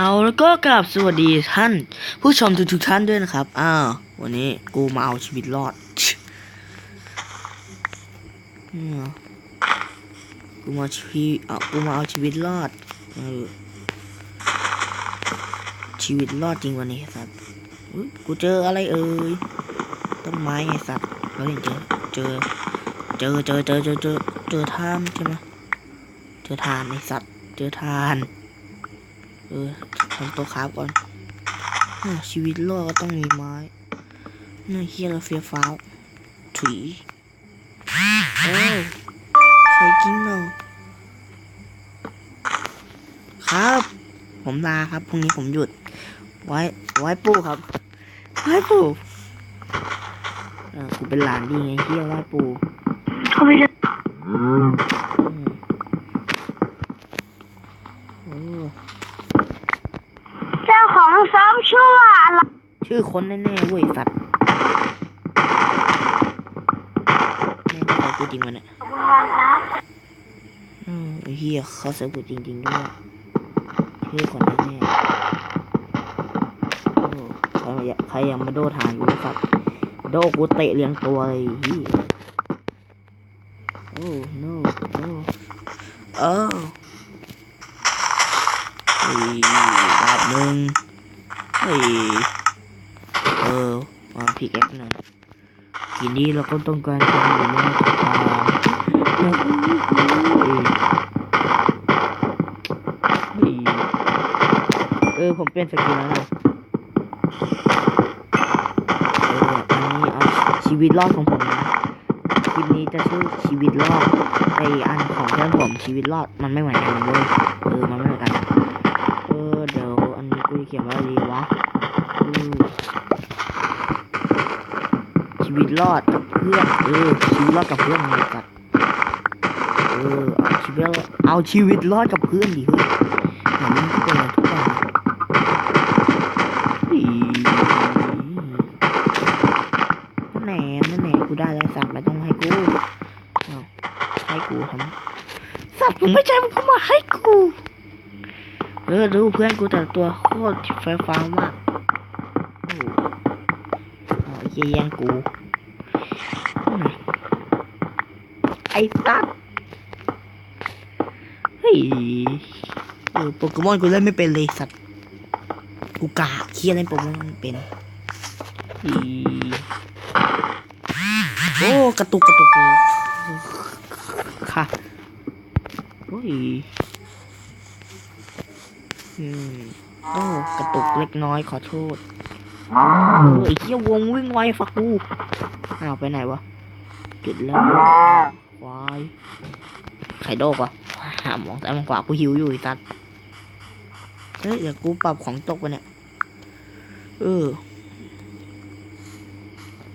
เอาแล้วก็กราบสวัสดีท่าน ผู้ชมทุกท่านด้วยนะครับ อ้าววันนี้กูมาเอาชีวิตรอดกูมาชีเอากูมาเอาชีวิตรอดชีวิตรอดจริงวันนี้สัตว์กูเจออะไรเอ่ยต้นไม้ไงสัตว์เราเห็นเจอเจอเจอเจอเจอเจอเจอเจอท่านใช่ไหมเจอทานไอสัตว์เจอทาน เออทำตัวคราฟก่อนชีวิตรอดก็ต้องมีไม้น่าเฮียเราเฟียฟ้าวถุยเอ้ยใครกินเนาะครับ ผมลาครับพรุ่งนี้ผมหยุด ไว้ ไว้ปู่ครับ ไว้ปู่เออกูเป็นหลานดีไงเฮียไว้ปู่ เขาไม่ได้ อืมโอ้ เจ้าของซ้อม ชื่อว่าอะไรชื่อคนแน่ๆเว้ยสัตว์แม่งเขากูจริงมันเนี่ยครับอืมไอ้เฮียเขาเสิร์ฟกูจริงๆด้วยชื่อคนแน่ๆโอ้ใครยากใครยังมาโดดทางกูไอ้สัตว์โดกูเตะเลี้ยงตัวเลยเฮียโอ้ no no เออเฮ้ยแบบหนึ่ง เฮ้ยเออวางพิกแอคหน่อยทีนี้เราก็ต้องการทำอยู่ในสภาเฮ้ยเฮ้ยเออผมเป็นสกินแล้วนะเอออันนี้เอาชีวิตรอดของผมนะคลิปนี้จะชื่อชีวิตรอดไออันของเพื่อนผมชีวิตรอดมันไม่เหมือนกันเลยเออมันไม่เหมือนกัน เขียนว่าอะไรดีวะชีวิตรอดกับเพื่อนเออชีวิตรอดกับเพื่อนไงสัตว์เออเอาชีวิตรอดเอาชีวิตรอดกับเพื่อนดิเฮ้ยอย่างนี้ก็เป็นอะไรทุกอย่างอีนั่นแหน่แหน่กูได้แล้วสัตว์ไม่ต้องให้กูให้กูทำสัตว์มึงไม่ใจมึงก็มาให้กู เออดูเพื่อนกูแต่ตัวโคตรไฟฟ้ามากโอ้ยแย่งกูไอ้ตัดเฮ้ยเออโปเกมอนกูเล่นไม่เป็นเลยสัตว์กูกาเคียเล่นโปเกมอนเป็นโอ้กระตุกกระตุกค่ะโอ้ย อืมโอ้กระตุกเล็กน้อยขอโทษเออไอ้เหี้ยวงวิ่งไวฝักกูอ้าวไปไหนวะจุดแล้ววายไข่โดกวะหามองแต่มองขวากูหิวอยู่ไอ้ตัดเฮ้ยเดี๋ยวกูปรับของตกไปเนี่ยเออ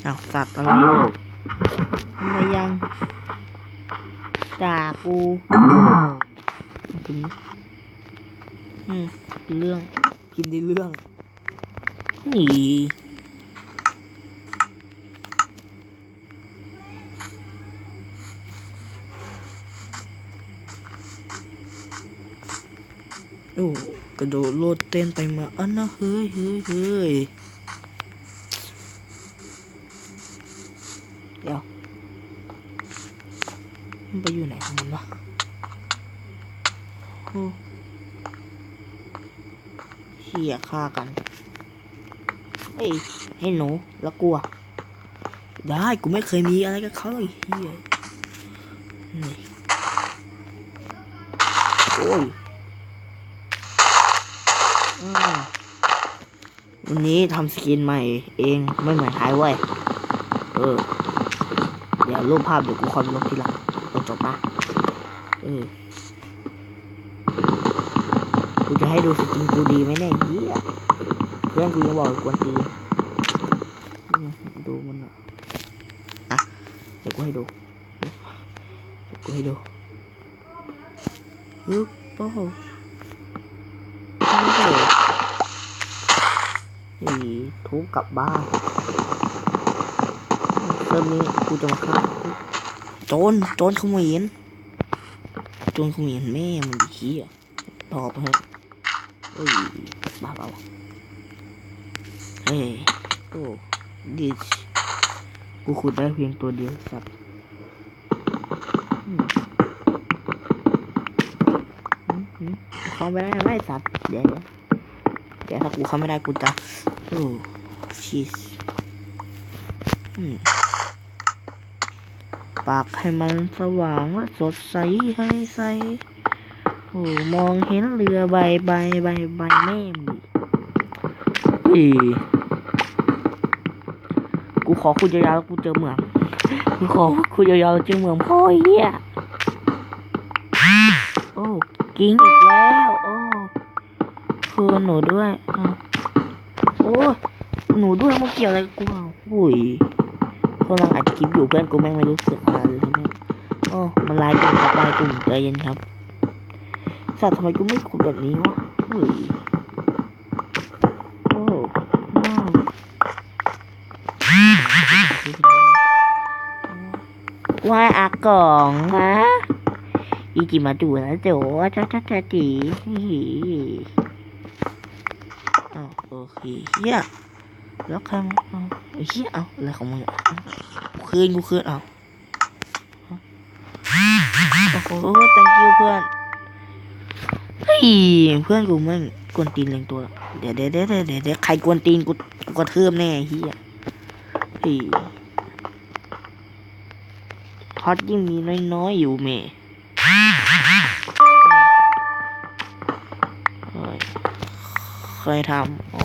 อ้าวสัตว์อะไรทำไมยังด่ากูกิน อืมเรื่องกินได้เรื่องนี่โอ้กระโดดโลดเต้นไปมาอันนะเฮ้ยเฮ้ยเฮ้ยเดี๋ยวมันไปอยู่ไหนของมันวะโอ้ เขี่ยฆ่ากันเฮ้ยให้หนูแล้วกลัว ได้กูไม่เคยมีอะไรกับเขาเลยเฮียโอ้ยอวันนี้ทำสกินใหม่เองไม่เหมือนทายเว้ยเออ เดี๋ยวรูปภาพเดี๋ยวกูคอยลบทีหลังเอาจบนะเออ กูจะให้ดูสกินกูดีไหมเนี่ยเฮียเพื่อนกูยังบอกกวนตีดูมันอะอะเดี๋ยวกูให้ดูเดี๋ยวกูให้ดูฮึบโป้โอ้โหนี่ทุบกลับบ้านเริ่มนี้กูจะมาฆ่าโจรโจรขโมยเห็นโจรขโมยเห็นแม่มึงดิขี้อะตอบเถอะ เอ้ยบ้าเปล่าเฮ้ยโอ้ดิชกูขุดได้เพียงตัวเดียวสัตว์อืมอืมอืมเขาไม่ได้ไล่สัตว์เดี๋ยวเดี๋ยวถ้ากูเข้าไม่ได้กูจะโอ้ชีสปากให้มันสว่างและสดใสให้ใส โอ้มองเห็นเรือใบใบใบใบแม่มดิอีกูขอคุยยาวๆแล้วกูเจอเมือง กูขอคุยยาวๆแล้วเจอเมืองพ่อเหี้ยโอ้กิ้งอีกแล้วโอ้คือหนูด้วยอ้าวโอ้หนูด้วยมันเกี่ยวอะไรกับกูอะอุ้ยกำลังอัดคลิปอยู่เพื่อนกูแม่งไม่รู้สึกอะไรเลยแม่งโอ้มันไลน์กลุ่มครับไลน์กลุ่มใจเย็นครับ สัตว์ทำไมกูไม่ขุดแบบนี้วะเฮ้ยโอ้ว้าวว่าอากองฮะอีจิมาดูแล้วโจจ้าจ้าจ้าจีอ้าวโอเคเฮียแล้วใครมาเอาไอ้เฮียเอาอะไรของมึงกูคืนกูคืนเอาโอ้โห thank you เพื่อน เฮ้ยเพื่อนกูแม่งกวนตีนเล็งตัว เดี๋ยวเดี๋ยวเดี๋ยวเดี๋ยวใครกวนตีนกูกูกระทืบแน่เฮียเฮ้ยฮอตยิ่งมีน้อยๆอยู่เมเฮ้ยเคยทำอ๋อ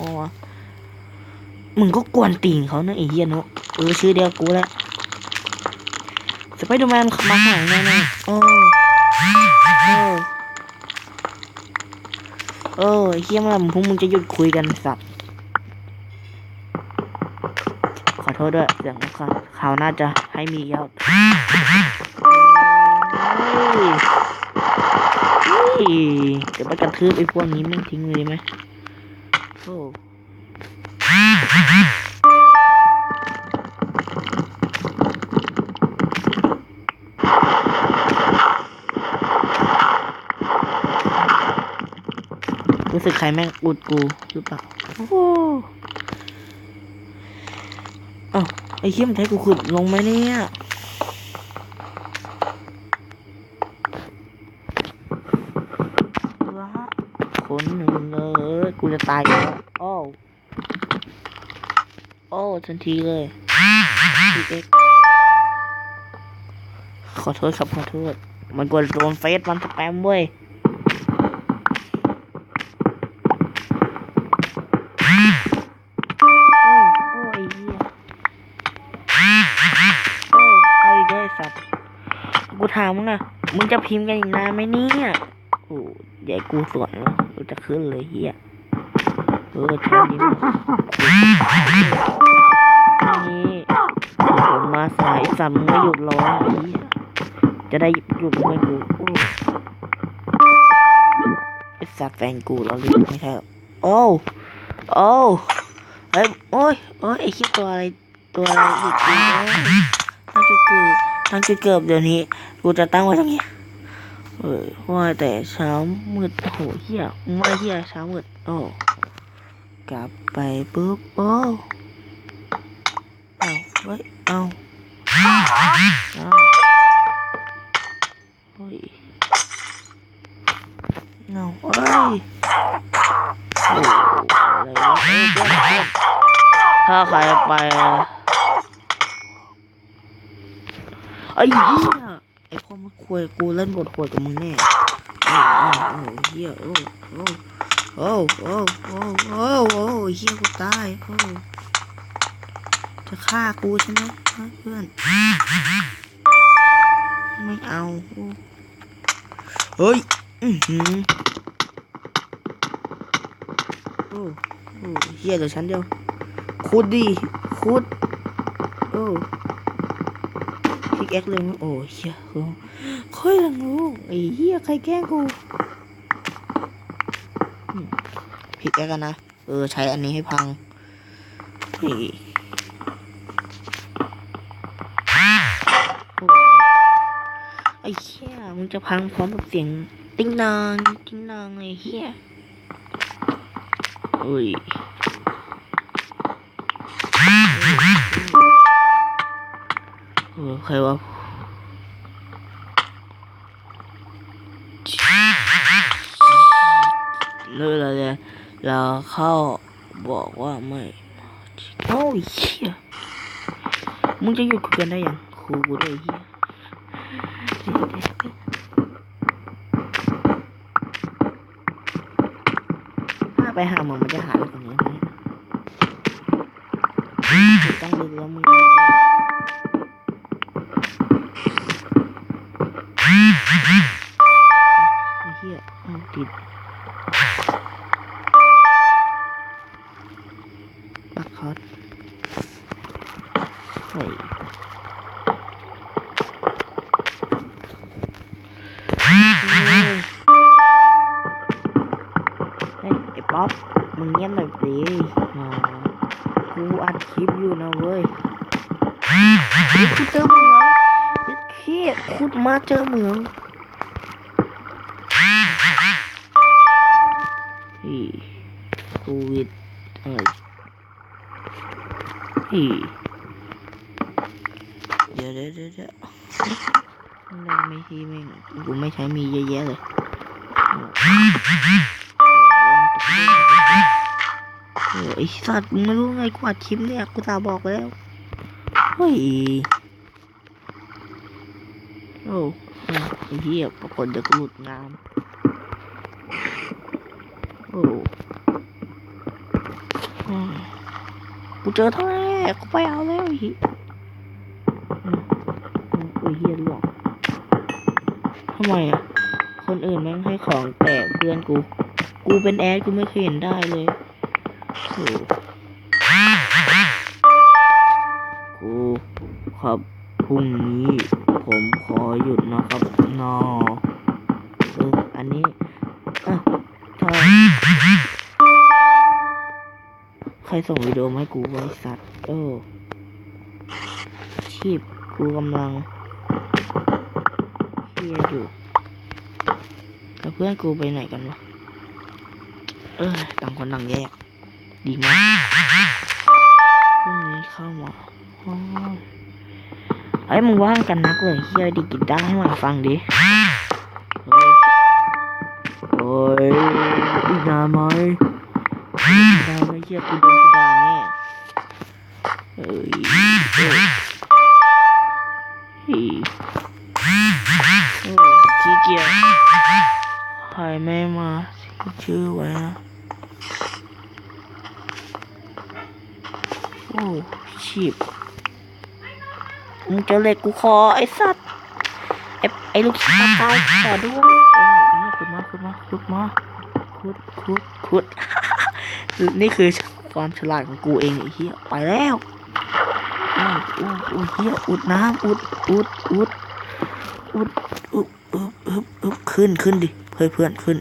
มึงก็กวนตีนเขาเนะไอ้เฮียเนอะเออชื่อเดียวกูแหละสไปเดอร์แมนมาข้างหลังแน่ๆโอ้โอ้ เออเฮียมาพวกมึงจะหยุดคุยกันสัตว์ขอโทษด้วยเสียงข่าวข่าวน่าจะให้มียอดเยเฮ้ยเดี๋ยวไปกระทืบไอ้พวกนี้ไม่งทิ้งเลยไหมโอ้ สึกใครแม่งอุดกูหรือเปล่าโอ้เอาไอ้เขี้ยมใช้กูขุดลงไหมเนี่ยคนหนึ่งเลยกูจะตายแล้วโอ้โอ้ทันทีเลยขอโทษครับขอโทษ มันกดโดนเฟซมันสแปมเว้ย ถามมึงอะมึงจะพิมพ์กันอีกนานไหมเนี่ยโอ้ใหญ่กูสวนแล้วกูจะขึ้นเลยเฮียเออใช่ดินี่ผมมาสายสัมไม่หยุดร้องไอ้เหี้ยจะได้หยุดเพื่กูโอ้ไอสัตว์แฟนกูเราเรียกไม่ใช่หรอโอ้โอ้เอ้ยโอ้ยโอ้ยไอ้คิดตัวอะไรตัวอะไรอีกทีตั้งจุดเกิด ตั้งจุดเกิดเดี๋ยวนี้กูจะตั้งไว้ตรงนี้เออว่าแต่เช้ามืดโหเฮียไม่เฮียเช้ามืดโอ้กลับไปปุ๊บโอ้เอาเฮ้ยเอาเอาเฮ้ยเอาเฮ้ยโอ้อะไรวะถ้าใครไป ไอ้เหี้ยไอ้พ่อมาคุยกูเล่นบทคุยกับมึงแน่โอ้โอ้เหี้ยโอ้โอ้โอ้โอ้โอ้โอ้โอ้เหี้ยกูตายโอ้จะฆ่ากูใช่ไหมเพื่อน ไม่เอาเฮ้ยอือหือโอ้โอ้เฮี้ยเหลือชั้นเดียวคูดดิคูดโอ้ พิกแอคเลยมั้ยโอ้เฮียโอ้ค่อยหลังรู้ไอ้เฮียใครแกล้งกูอืมพิกแอคกันนะ เออ ใช้อันนี้ให้พังเฮ้ยโอ้ไอ้เฮียมึงจะพังพร้อมกับเสียง ติ้งนางติ้งนางไอ้เฮียอุ้ยเออ ใครวะเลิกแล้วเนี่ยเราเข้าบอกว่าไม่โอ้ยเหี้ยมึงจะหยุดคุยกันได้ยังครูกูด้ยไอ้เหี้ยถ้าไปหาหมอมันจะหายไปกว่านี้ไหมต้องลึกแล้วมึง ไอ้เหี้ยอ้าวติดปักคอร์ดเฮ้ยเฮ้ยเฮ้ยไอ้ป๊อปมึงเงียบหน่อยสิกูอัดคลิปอยู่นะเว้ยเฮ้ยกูเจอเหมืองเฮ้ยเครียดขุดมาเจอเหมืองอีโควิดอะไรอีเดี๋ยวเดี๋ยวเดี๋ยวเดี๋ยวอะไรไม่ทีแม่งกูไม่ใช้มีเยอะแยะเลยโอ้ไอสัตว์มึงไม่รู้ไงกูอัดคลิปเนี่ยกูตาบอกแล้วเฮ้ย โอ้ไอ้เหี้ยปรากฏเดี๋ยวกูหลุดงามโอ้กูเจอท่อแรกกูไปเอาแล้วอ้เหี้ยอืมอืมไอ้เหี้ยหลอกทำไมอะ คนอื่นแม่งให้ของแต่เพื่อนกู กูเป็นแอดกูไม่เคยเห็นได้เลยโอ้กูครับพรุ่งนี้ ผมขอหยุดนะครับนอเอออันนี้อะถ้าใครส่งวิดีโอมาให้กูไว้สัตว์เออชีพกูกำลังเครียดอยู่แล้วเพื่อนกูไปไหนกันวะเออต่างคนต่างแยกดีมากพรุ่งนี้เข้ามาอ๋อ เอ้ยมึงว่างกันนักเลยเฮียดีกีตาร์ให้มาฟังดิโอ้ยอีกนานไหมนานไหมเฮียกูโดนกูด่าแน่เอ้ยเฮ้ยขี้เกียจใครไม่มาชื่อไว้นะโอ้ชีบ มึงเจอเหล็กกูคอไอ้สัตว์ไอ้ไอ้ลูกชิ้นปลาตายขอด้วยโอ้ยขุดมาขุดมาขุดมาขุดขุดขุดนี่คือความฉลาดของกูเองไอ้เหี้ยไปแล้วโอ้โอ้โอ้เหี้ยอุดน้ำอุดอุดอุดอุดอุดอึบอึบอึบขึ้นขึ้นดิเพื่อนเพื่อนขึ้น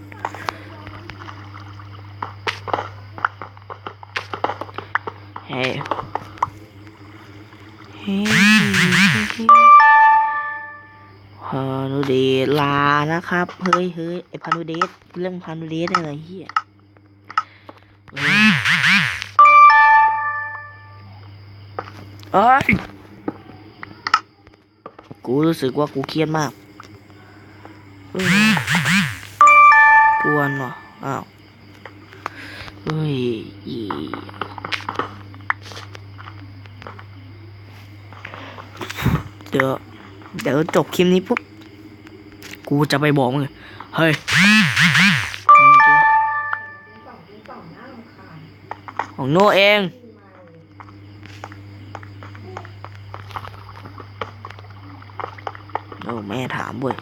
นะครับ เฮ้ยเฮ้ยไอพานุเดชเรื่องพานุเดชอะไรเฮียเฮ้ยเอ้ยกูรู้สึกว่ากูเครียดมากกวนว่ะอ้าวเฮ้ยอีเดี๋ยวเดี๋ยวจบคลิปนี้ปุ๊บ กูจะไปบอกมึงเลยเฮ้ยของโนเองโอ้แม่ถามเว้ย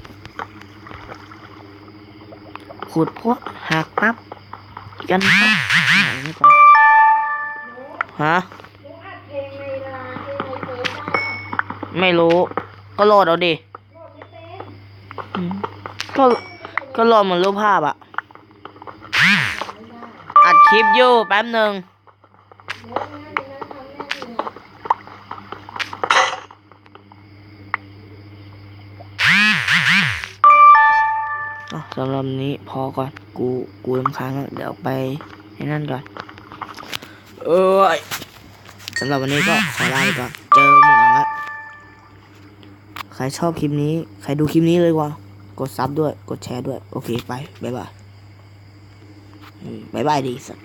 ขุดพวกหักปั๊บกันปั๊บไหนไม่ก่อนฮะไม่รู้ ก็โหลดเอาดิ ก็ก็โหลดเหมือนรูปภาพอะอัดคลิปอยู่แป๊บหนึ่งสำหรับนี้พอก่อน กูกูรำค้าญแล้วเดี๋ยวไปไอ้นั่นก่อน เอ้ยสำหรับวันนี้ก็ขอลาไปก่อน เจอเหมืองละใครชอบคลิปนี้ ใครดูคลิปนี้เลยว่า กดซับด้วย กดแชร์ด้วย โอเค ไป บ๊ายบาย บ๊ายบายดีสัก